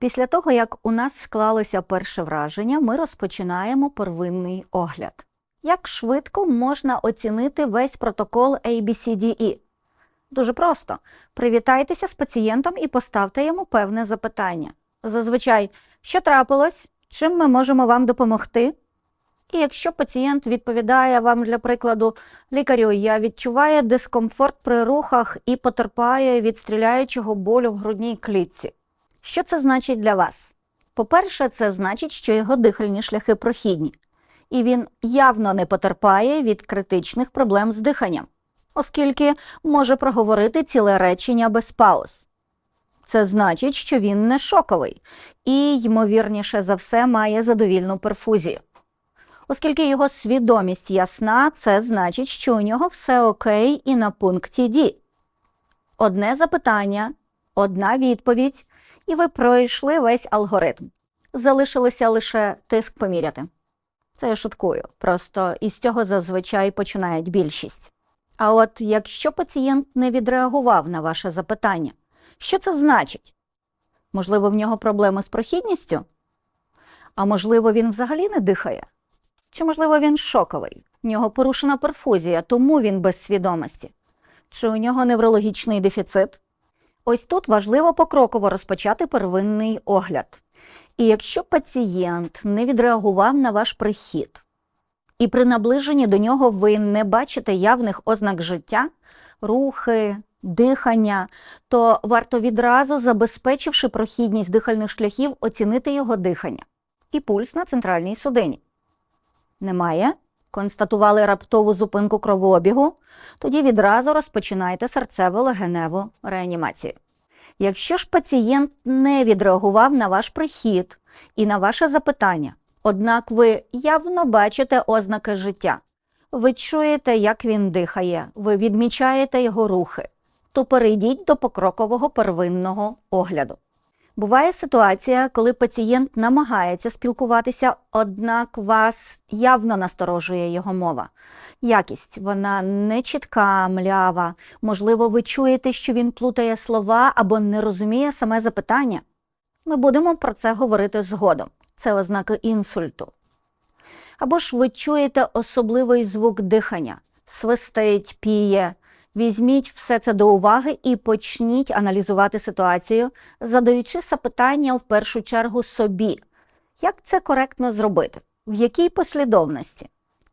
Після того, як у нас склалося перше враження, ми розпочинаємо первинний огляд. Як швидко можна оцінити весь протокол ABCDE? Дуже просто. Привітайтеся з пацієнтом і поставте йому певне запитання. Зазвичай, що трапилось, чим ми можемо вам допомогти? І якщо пацієнт відповідає вам, для прикладу, лікарю, я відчуваю дискомфорт при рухах і потерпаю від стріляючого болю в грудній клітці. Що це значить для вас? По-перше, це значить, що його дихальні шляхи прохідні, і він явно не потерпає від критичних проблем з диханням, оскільки може проговорити ціле речення без пауз. Це значить, що він не шоковий і, ймовірніше за все, має задовільну перфузію. Оскільки його свідомість ясна, це значить, що у нього все окей і на пункті Ді. Одне запитання, одна відповідь, і ви пройшли весь алгоритм. Залишилося лише тиск поміряти. Це я шуткую, просто із цього зазвичай починають більшість. А от якщо пацієнт не відреагував на ваше запитання, що це значить? Можливо, в нього проблеми з прохідністю? А можливо, він взагалі не дихає? Чи, можливо, він шоковий? В нього порушена перфузія, тому він без свідомості? Чи у нього неврологічний дефіцит? Ось тут важливо покроково розпочати первинний огляд. І якщо пацієнт не відреагував на ваш прихід, і при наближенні до нього ви не бачите явних ознак життя, рухи, дихання, то варто відразу, забезпечивши прохідність дихальних шляхів, оцінити його дихання і пульс на центральній судині. Немає? Констатували раптову зупинку кровообігу? Тоді відразу розпочинайте серцево-легеневу реанімацію. Якщо ж пацієнт не відреагував на ваш прихід і на ваше запитання, однак ви явно бачите ознаки життя, ви чуєте, як він дихає, ви відмічаєте його рухи, то перейдіть до покрокового первинного огляду. Буває ситуація, коли пацієнт намагається спілкуватися, однак вас явно насторожує його мова. Якість вона не чітка, млява. Можливо, ви чуєте, що він плутає слова або не розуміє саме запитання. Ми будемо про це говорити згодом. Це ознаки інсульту. Або ж ви чуєте особливий звук дихання, свистить, піє. Візьміть все це до уваги і почніть аналізувати ситуацію, задаючи запитання в першу чергу собі, як це коректно зробити, в якій послідовності.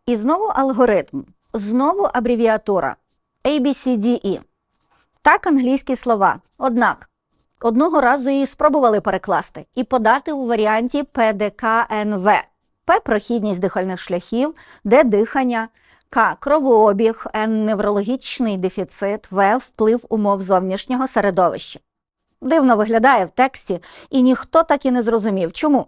І знову алгоритм, знову абревіатура ABCDE. Так англійські слова. Однак одного разу її спробували перекласти і подати у варіанті ПДКНВ. П прохідність дихальних шляхів, Д дихання. К. Кровообіг, Н. Неврологічний дефіцит, В. Вплив умов зовнішнього середовища. Дивно виглядає в тексті, і ніхто так і не зрозумів, чому.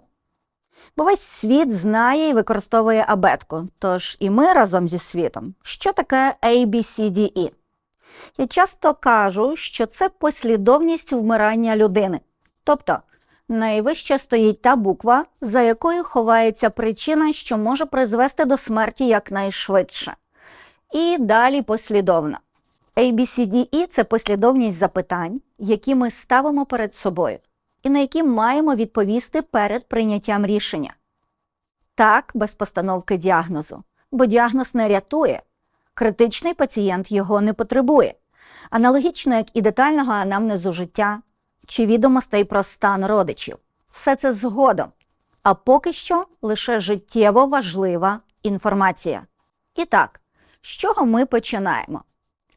Бо весь світ знає і використовує абетку, тож і ми разом зі світом. Що таке ABCDE? Я часто кажу, що це послідовність вмирання людини. Тобто найвище стоїть та буква, за якою ховається причина, що може призвести до смерті якнайшвидше. І далі послідовно. ABCDE – це послідовність запитань, які ми ставимо перед собою, і на які маємо відповісти перед прийняттям рішення. Так, без постановки діагнозу, бо діагноз не рятує, критичний пацієнт його не потребує, аналогічно як і детального анамнезу життя чи відомостей про стан родичів. Все це згодом. А поки що лише життєво важлива інформація. І так, з чого ми починаємо?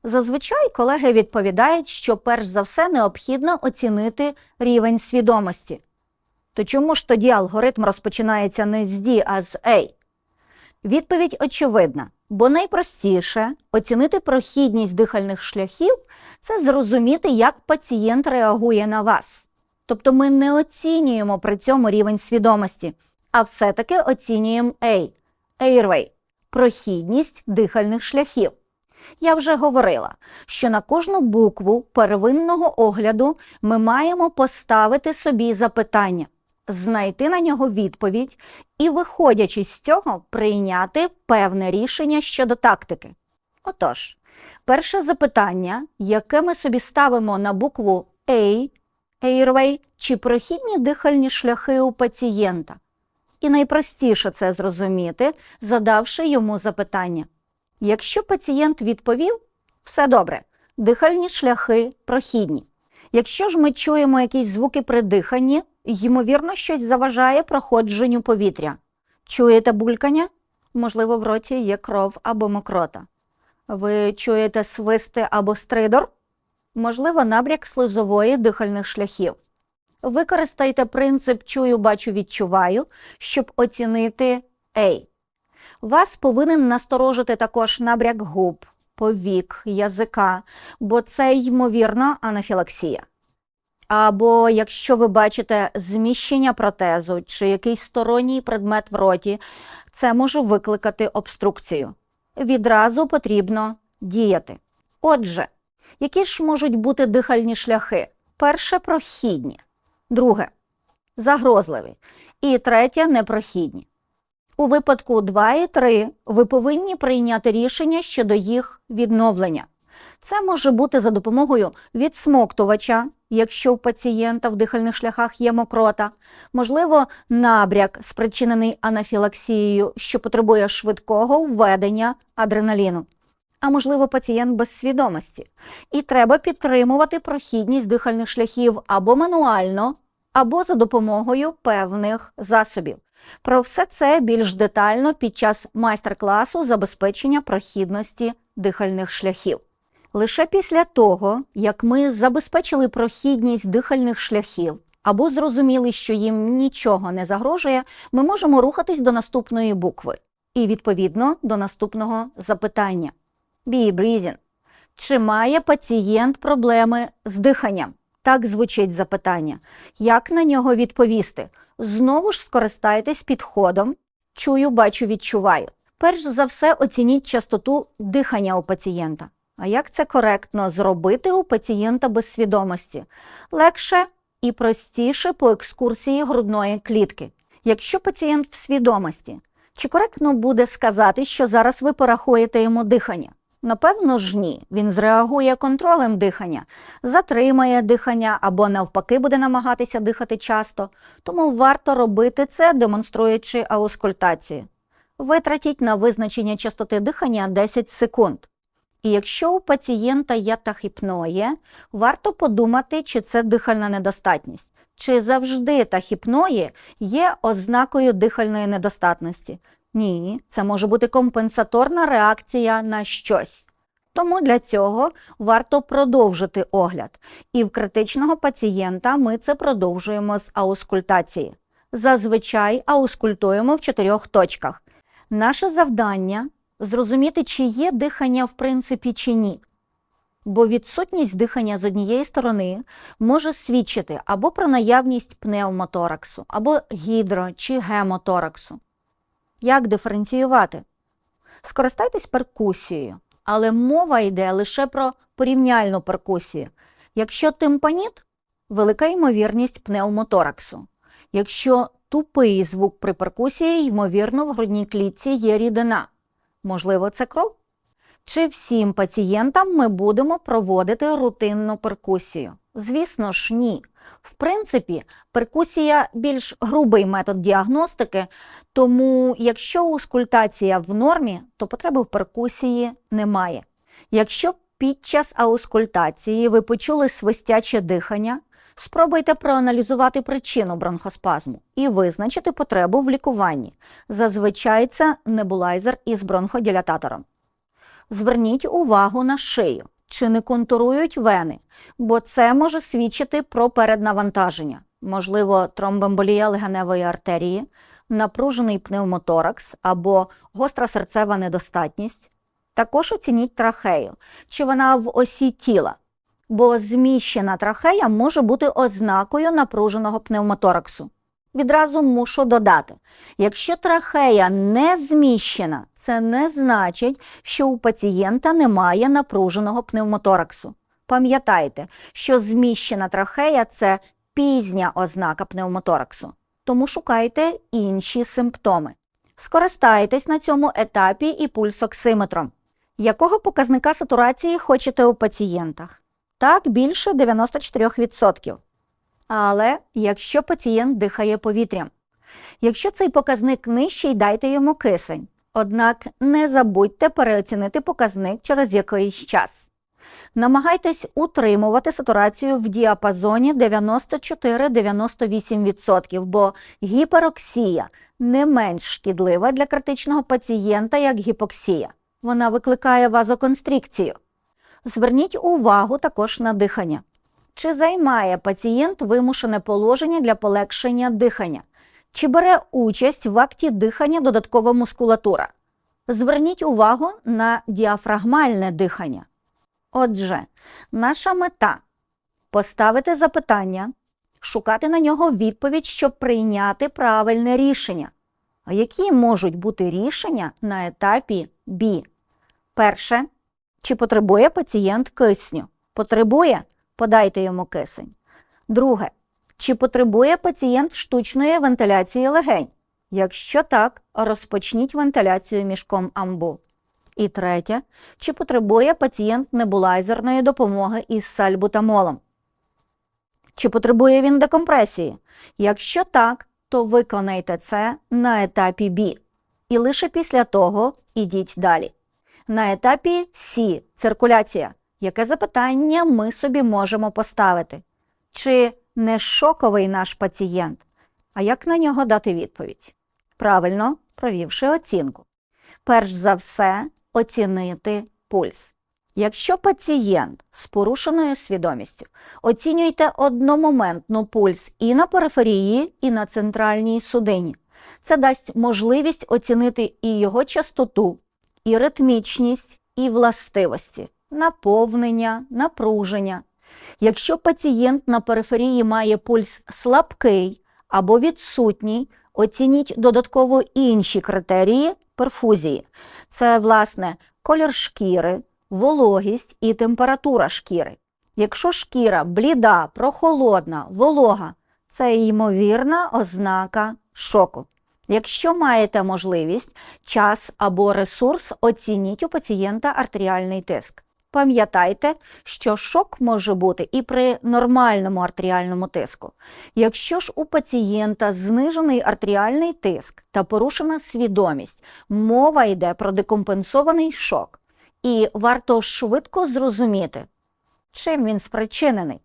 Зазвичай колеги відповідають, що перш за все необхідно оцінити рівень свідомості. То чому ж тоді алгоритм розпочинається не з D, а з A? Відповідь очевидна, бо найпростіше оцінити прохідність дихальних шляхів це зрозуміти, як пацієнт реагує на вас. Тобто ми не оцінюємо при цьому рівень свідомості, а все-таки оцінюємо A – airway – прохідність дихальних шляхів. Я вже говорила, що на кожну букву первинного огляду ми маємо поставити собі запитання, знайти на нього відповідь і, виходячи з цього, прийняти певне рішення щодо тактики. Отож, перше запитання, яке ми собі ставимо на букву A airway чи прохідні дихальні шляхи у пацієнта. І найпростіше це зрозуміти, задавши йому запитання. Якщо пацієнт відповів, все добре, дихальні шляхи прохідні. Якщо ж ми чуємо якісь звуки при диханні, ймовірно, щось заважає проходженню повітря. Чуєте булькання? Можливо, в роті є кров або мокрота. Ви чуєте свисти або стридор? Можливо, набряк слизової дихальних шляхів. Використайте принцип чую, бачу, відчуваю, щоб оцінити A. Вас повинен насторожити також набряк губ, повік, язика, бо це, ймовірно, анафілаксія. Або якщо ви бачите зміщення протезу чи якийсь сторонній предмет в роті, це може викликати обструкцію. Відразу потрібно діяти. Отже, які ж можуть бути дихальні шляхи? Перше прохідні, друге загрозливі і третє непрохідні. У випадку 2 і 3 ви повинні прийняти рішення щодо їх відновлення. Це може бути за допомогою відсмоктувача, якщо у пацієнта в дихальних шляхах є мокрота, можливо, набряк, спричинений анафілаксією, що потребує швидкого введення адреналіну. А можливо, пацієнт без свідомості. І треба підтримувати прохідність дихальних шляхів або мануально, або за допомогою певних засобів. Про все це більш детально під час майстер-класу забезпечення прохідності дихальних шляхів. Лише після того, як ми забезпечили прохідність дихальних шляхів або зрозуміли, що їм нічого не загрожує, ми можемо рухатись до наступної букви і, відповідно, до наступного запитання. Be breathing. Чи має пацієнт проблеми з диханням? Так звучить запитання. Як на нього відповісти? Знову ж скористайтесь підходом чую, бачу, відчуваю. Перш за все, оцініть частоту дихання у пацієнта. А як це коректно зробити у пацієнта без свідомості? Легше і простіше по екскурсії грудної клітки. Якщо пацієнт в свідомості, чи коректно буде сказати, що зараз ви порахуєте йому дихання? Напевно ж ні. Він зреагує контролем дихання, затримає дихання або навпаки буде намагатися дихати часто, тому варто робити це, демонструючи аускультацію. Витратіть на визначення частоти дихання 10 секунд. І якщо у пацієнта є тахіпноє, варто подумати, чи це дихальна недостатність. Чи завжди тахіпної є ознакою дихальної недостатності? Ні, це може бути компенсаторна реакція на щось. Тому для цього варто продовжити огляд. І в критичного пацієнта ми це продовжуємо з аускультації. Зазвичай аускультуємо в чотирьох точках. Наше завдання зрозуміти, чи є дихання в принципі чи ні. Бо відсутність дихання з однієї сторони може свідчити або про наявність пневмотораксу, або гідро чи гемотораксу. Як диференціювати? Скористайтесь перкусією, але мова йде лише про порівняльну перкусію. Якщо тимпаніт велика ймовірність пневмотораксу. Якщо тупий звук при перкусії, ймовірно, в грудній клітці є рідина. Можливо, це кров? Чи всім пацієнтам ми будемо проводити рутинну перкусію? Звісно ж, ні. В принципі, перкусія більш грубий метод діагностики, тому якщо аускультація в нормі, то потреби в перкусії немає. Якщо під час аускультації ви почули свистяче дихання, спробуйте проаналізувати причину бронхоспазму і визначити потребу в лікуванні. Зазвичай це небулайзер із бронходилататором. Зверніть увагу на шию, чи не контурують вени, бо це може свідчити про переднавантаження, можливо, тромбемболія легеневої артерії, напружений пневмоторакс або гостра серцева недостатність. Також оцініть трахею, чи вона в осі тіла, бо зміщена трахея може бути ознакою напруженого пневмотораксу. Відразу мушу додати, якщо трахея не зміщена, це не значить, що у пацієнта немає напруженого пневмотораксу. Пам'ятайте, що зміщена трахея це пізня ознака пневмотораксу, тому шукайте інші симптоми. Скористайтесь на цьому етапі і пульсоксиметром. Якого показника сатурації хочете у пацієнтах? Так, більше 94%. Але якщо пацієнт дихає повітрям, якщо цей показник нижчий, дайте йому кисень. Однак не забудьте переоцінити показник через якийсь час. Намагайтесь утримувати сатурацію в діапазоні 94-98%, бо гіпероксія не менш шкідлива для критичного пацієнта, як гіпоксія. Вона викликає вазоконстрикцію. Зверніть увагу також на дихання. Чи займає пацієнт вимушене положення для полегшення дихання? Чи бере участь в акті дихання додаткова мускулатура? Зверніть увагу на діафрагмальне дихання. Отже, наша мета поставити запитання, шукати на нього відповідь, щоб прийняти правильне рішення. А які можуть бути рішення на етапі Б? Перше, чи потребує пацієнт кисню? Потребує? Подайте йому кисень. Друге, чи потребує пацієнт штучної вентиляції легень? Якщо так, розпочніть вентиляцію мішком амбу. І третє, чи потребує пацієнт небулайзерної допомоги із сальбутамолом? Чи потребує він декомпресії? Якщо так, то виконайте це на етапі Б. І лише після того ідіть далі. На етапі С циркуляція. Яке запитання ми собі можемо поставити? Чи не шоковий наш пацієнт? А як на нього дати відповідь? Правильно, провівши оцінку. Перш за все, оцінити пульс. Якщо пацієнт з порушеною свідомістю, оцінюйте одномоментно пульс і на периферії, і на центральній судині. Це дасть можливість оцінити і його частоту, і ритмічність, і властивості, наповнення, напруження. Якщо пацієнт на периферії має пульс слабкий або відсутній, оцініть додатково інші критерії перфузії. Це, власне, колір шкіри, вологість і температура шкіри. Якщо шкіра бліда, прохолодна, волога, це ймовірна ознака шоку. Якщо маєте можливість, час або ресурс, оцініть у пацієнта артеріальний тиск. Пам'ятайте, що шок може бути і при нормальному артеріальному тиску. Якщо ж у пацієнта знижений артеріальний тиск та порушена свідомість, мова йде про декомпенсований шок. І варто швидко зрозуміти, чим він спричинений.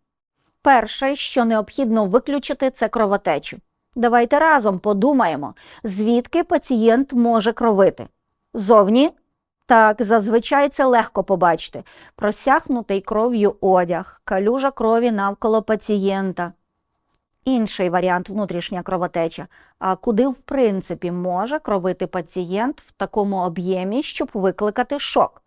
Перше, що необхідно виключити, це кровотечу. Давайте разом подумаємо, звідки пацієнт може кровити. Зовні? Так, зазвичай це легко побачити. Просяхнутий кров'ю одяг, калюжа крові навколо пацієнта. Інший варіант внутрішня кровотеча. А куди, в принципі, може кровити пацієнт в такому об'ємі, щоб викликати шок?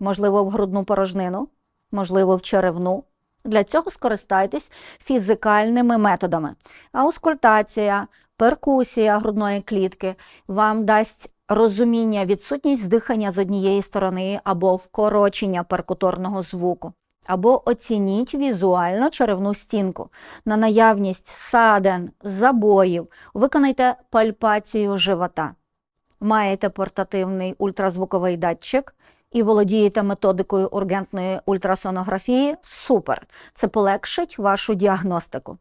Можливо, в грудну порожнину, можливо, в черевну. Для цього скористайтесь фізикальними методами. Аускультація, перкусія грудної клітки вам дасть розуміння відсутність дихання з однієї сторони або вкорочення перкуторного звуку. Або оцініть візуально черевну стінку. На наявність саден, забоїв, виконайте пальпацію живота. Маєте портативний ультразвуковий датчик і володієте методикою ургентної ультрасонографії супер. Це полегшить вашу діагностику.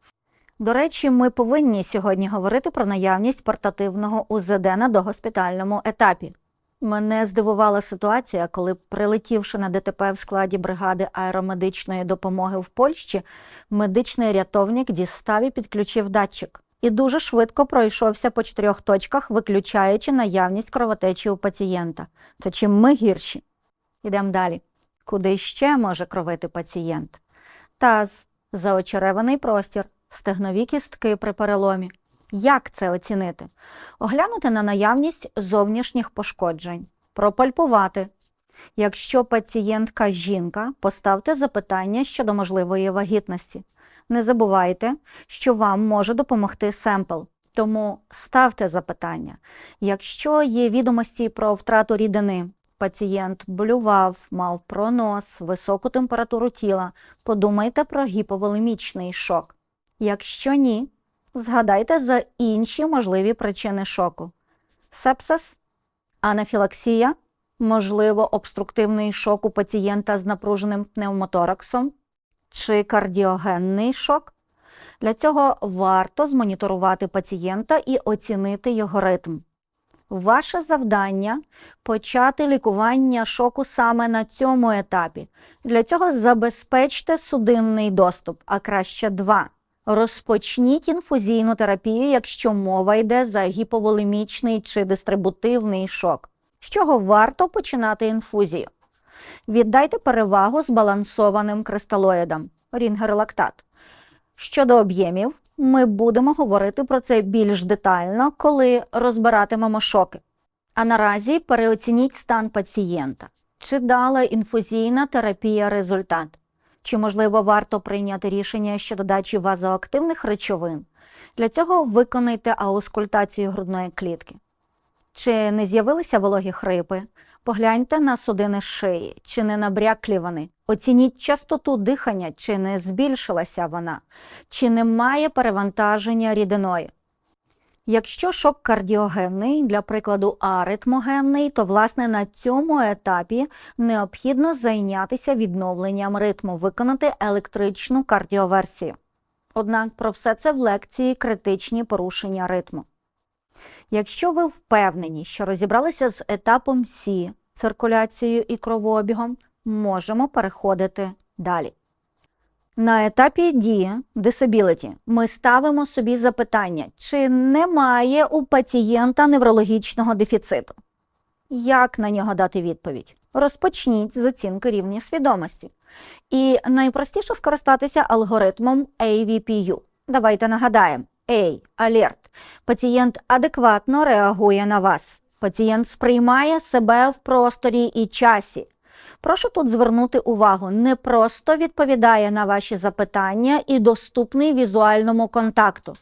До речі, ми повинні сьогодні говорити про наявність портативного УЗД на догоспітальному етапі. Мене здивувала ситуація, коли, прилетівши на ДТП в складі бригади аеромедичної допомоги в Польщі, медичний рятовник дістав і підключив датчик. І дуже швидко пройшовся по чотирьох точках, виключаючи наявність кровотечі у пацієнта. То чим ми гірші? Ідемо далі. Куди ще може кровити пацієнт? Таз, заочереваний простір, стегнові кістки при переломі. Як це оцінити? Оглянути на наявність зовнішніх пошкоджень, пропальпувати. Якщо пацієнтка жінка, поставте запитання щодо можливої вагітності. Не забувайте, що вам може допомогти семпл, тому ставте запитання. Якщо є відомості про втрату рідини, пацієнт блював, мав пронос, високу температуру тіла, подумайте про гіповолемічний шок. Якщо ні, згадайте за інші можливі причини шоку: сепсис, анафілаксія, можливо, обструктивний шок у пацієнта з напруженим пневмотораксом чи кардіогенний шок. Для цього варто змоніторувати пацієнта і оцінити його ритм. Ваше завдання почати лікування шоку саме на цьому етапі. Для цього забезпечте судинний доступ, а краще два. Розпочніть інфузійну терапію, якщо мова йде за гіповолемічний чи дистрибутивний шок. З чого варто починати інфузію? Віддайте перевагу збалансованим кристалоїдам рінгерлактат. Щодо об'ємів, ми будемо говорити про це більш детально, коли розбиратимемо шоки. А наразі переоцініть стан пацієнта. Чи дала інфузійна терапія результат? Чи, можливо, варто прийняти рішення щодо дачі вазоактивних речовин? Для цього виконайте аускультацію грудної клітки. Чи не з'явилися вологі хрипи? Погляньте на судини шиї, чи не набряклі вони. Оцініть частоту дихання, чи не збільшилася вона, чи немає перевантаження рідиною. Якщо шок кардіогенний, для прикладу, аритмогенний, то власне на цьому етапі необхідно зайнятися відновленням ритму, виконати електричну кардіоверсію. Однак про все це в лекції критичні порушення ритму. Якщо ви впевнені, що розібралися з етапом Сі, циркуляцією і кровообігом, можемо переходити далі. На етапі D Disability ми ставимо собі запитання, чи немає у пацієнта неврологічного дефіциту. Як на нього дати відповідь? Розпочніть з оцінки рівня свідомості. І найпростіше скористатися алгоритмом AVPU. Давайте нагадаємо: A. Алерт. Пацієнт адекватно реагує на вас. Пацієнт сприймає себе в просторі і часі. Прошу тут звернути увагу, не просто відповідає на ваші запитання і доступний візуальному контакту.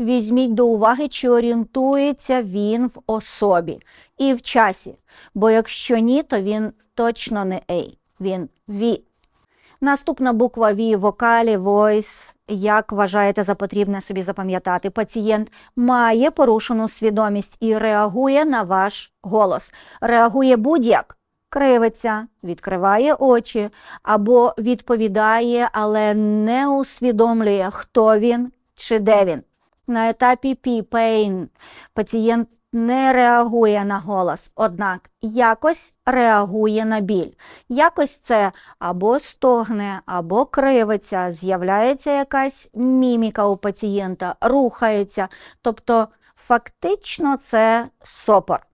Візьміть до уваги, чи орієнтується він в особі і в часі, бо якщо ні, то він точно не A, він V. Наступна буква V – вокалі, voice. Як вважаєте за потрібне собі запам'ятати? Пацієнт має порушену свідомість і реагує на ваш голос. Реагує будь-як. Кривиться, відкриває очі або відповідає, але не усвідомлює, хто він чи де він. На етапі P-pain пацієнт не реагує на голос, однак якось реагує на біль. Якось це або стогне, або кривиться, з'являється якась міміка у пацієнта, рухається, тобто фактично це сопор.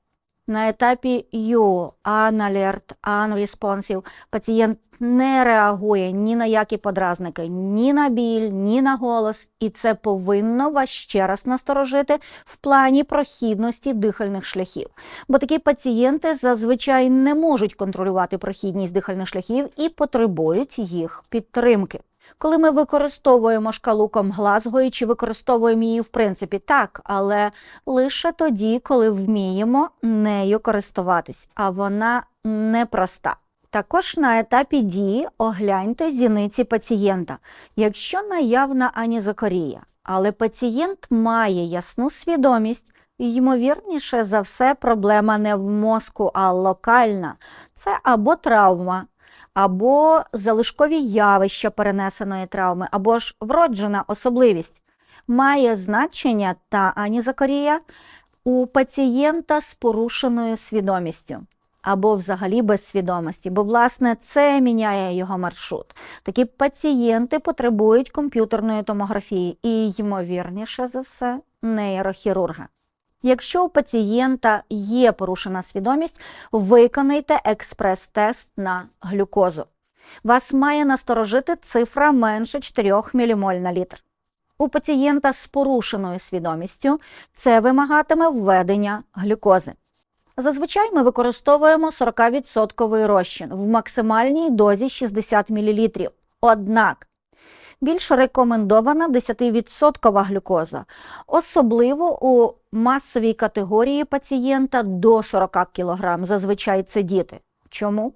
На етапі U, unalert, unresponsive, пацієнт не реагує ні на які подразники, ні на біль, ні на голос, і це повинно вас ще раз насторожити в плані прохідності дихальних шляхів. Бо такі пацієнти зазвичай не можуть контролювати прохідність дихальних шляхів і потребують їх підтримки. Коли ми використовуємо шкалу Комглазгої чи використовуємо її в принципі так, але лише тоді, коли вміємо нею користуватись, а вона непроста. Також на етапі дії огляньте зіниці пацієнта, якщо наявна анізокорія, але пацієнт має ясну свідомість, ймовірніше за все, проблема не в мозку, а локальна. Це або травма, або залишкові явища перенесеної травми, або ж вроджена особливість. Має значення та анізокорія у пацієнта з порушеною свідомістю. Або взагалі без свідомості, бо, власне, це міняє його маршрут. Такі пацієнти потребують комп'ютерної томографії і, ймовірніше за все, нейрохірурга. Якщо у пацієнта є порушена свідомість, виконайте експрес-тест на глюкозу. Вас має насторожити цифра менше 4 мілімоль на літр. У пацієнта з порушеною свідомістю це вимагатиме введення глюкози. Зазвичай ми використовуємо 40% розчин в максимальній дозі 60 мл. Однак більш рекомендована 10% глюкоза, особливо у масовій категорії пацієнта до 40 кг, зазвичай це діти. Чому?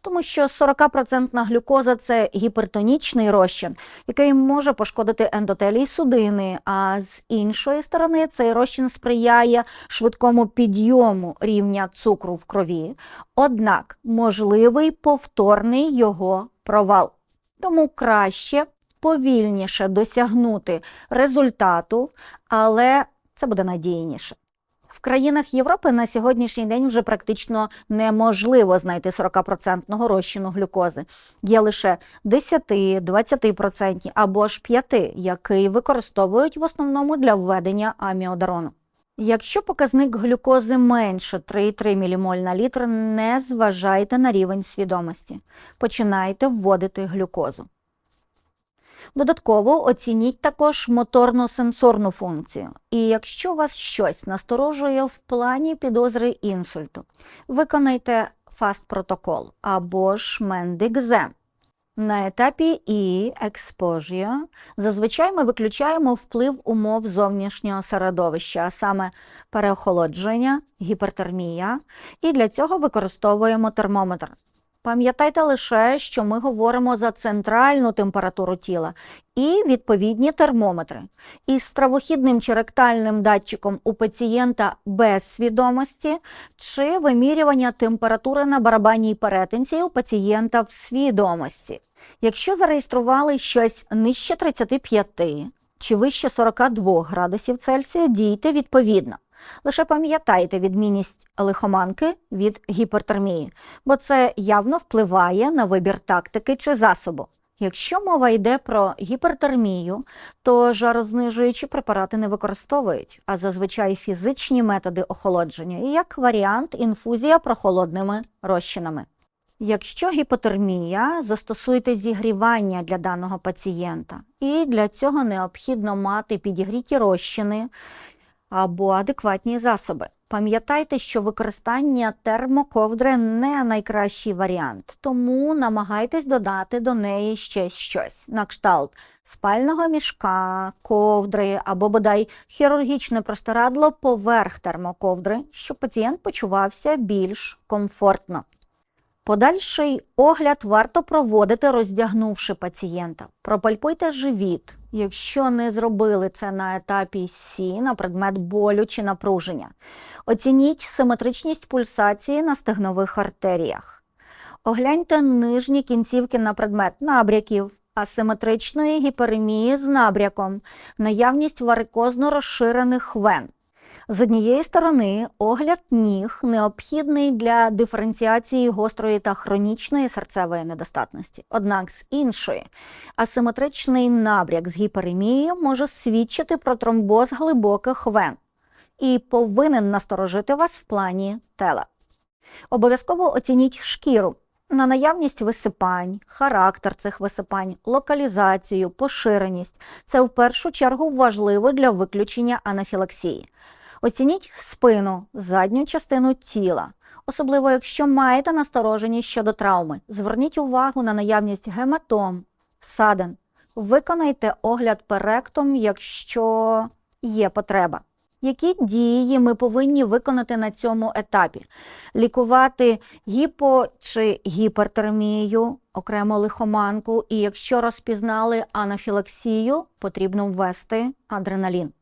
Тому що 40% глюкоза це гіпертонічний розчин, який може пошкодити ендотелій судини, а з іншої сторони цей розчин сприяє швидкому підйому рівня цукру в крові, однак можливий повторний його провал. Тому краще повільніше досягнути результату, але це буде надійніше. В країнах Європи на сьогоднішній день вже практично неможливо знайти 40% розчину глюкози. Є лише 10-20% або ж 5%, який використовують в основному для введення аміодарону. Якщо показник глюкози менше 3,3 ммоль на літр, не зважайте на рівень свідомості. Починайте вводити глюкозу. Додатково оцініть також моторну сенсорну функцію. І якщо вас щось насторожує в плані підозри інсульту, виконайте фаст протокол або ж Мендикзе. На етапі і експожія зазвичай ми виключаємо вплив умов зовнішнього середовища, а саме переохолодження, гіпертермія, і для цього використовуємо термометр. Пам'ятайте лише, що ми говоримо за центральну температуру тіла і відповідні термометри. Із стравохідним чи ректальним датчиком у пацієнта без свідомості чи вимірювання температури на барабанній перетинці у пацієнта в свідомості. Якщо зареєстрували щось нижче 35 чи вище 42 градусів Цельсія, дійте відповідно. Лише пам'ятайте відмінність лихоманки від гіпертермії, бо це явно впливає на вибір тактики чи засобу. Якщо мова йде про гіпертермію, то жарознижуючі препарати не використовують, а зазвичай фізичні методи охолодження і як варіант інфузія прохолодними розчинами. Якщо гіпотермія, застосуйте зігрівання для даного пацієнта, і для цього необхідно мати підігріті розчини або адекватні засоби. Пам'ятайте, що використання термоковдри не найкращий варіант, тому намагайтесь додати до неї ще щось на кшталт спального мішка, ковдри або бодай хірургічне простирадло поверх термоковдри, щоб пацієнт почувався більш комфортно. Подальший огляд варто проводити, роздягнувши пацієнта. Пропальпуйте живіт, якщо не зробили це на етапі Сі на предмет болю чи напруження. Оцініть симетричність пульсації на стегнових артеріях. Огляньте нижні кінцівки на предмет набряків, асиметричної гіперемії з набряком, наявність варикозно розширених вен. З однієї сторони, огляд ніг необхідний для диференціації гострої та хронічної серцевої недостатності. Однак з іншої, асиметричний набряк з гіперемією може свідчити про тромбоз глибоких вен і повинен насторожити вас в плані тела. Обов'язково оцініть шкіру на наявність висипань, характер цих висипань, локалізацію, поширеність. Це в першу чергу важливо для виключення анафілаксії. Оцініть спину, задню частину тіла, особливо якщо маєте настороженість щодо травми. Зверніть увагу на наявність гематом, садин. Виконайте огляд перектом, якщо є потреба. Які дії ми повинні виконати на цьому етапі? Лікувати гіпо чи гіпертермію, окремо лихоманку, і якщо розпізнали анафілаксію, потрібно ввести адреналін.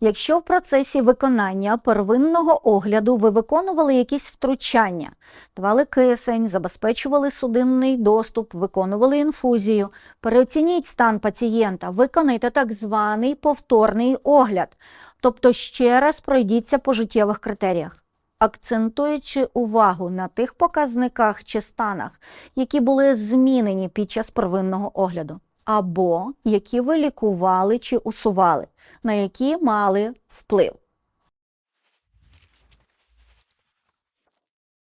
Якщо в процесі виконання первинного огляду ви виконували якісь втручання, давали кисень, забезпечували судинний доступ, виконували інфузію, переоцініть стан пацієнта, виконайте так званий повторний огляд, тобто ще раз пройдіться по життєвих критеріях. Акцентуючи увагу на тих показниках чи станах, які були змінені під час первинного огляду, або які ви лікували чи усували, на які мали вплив.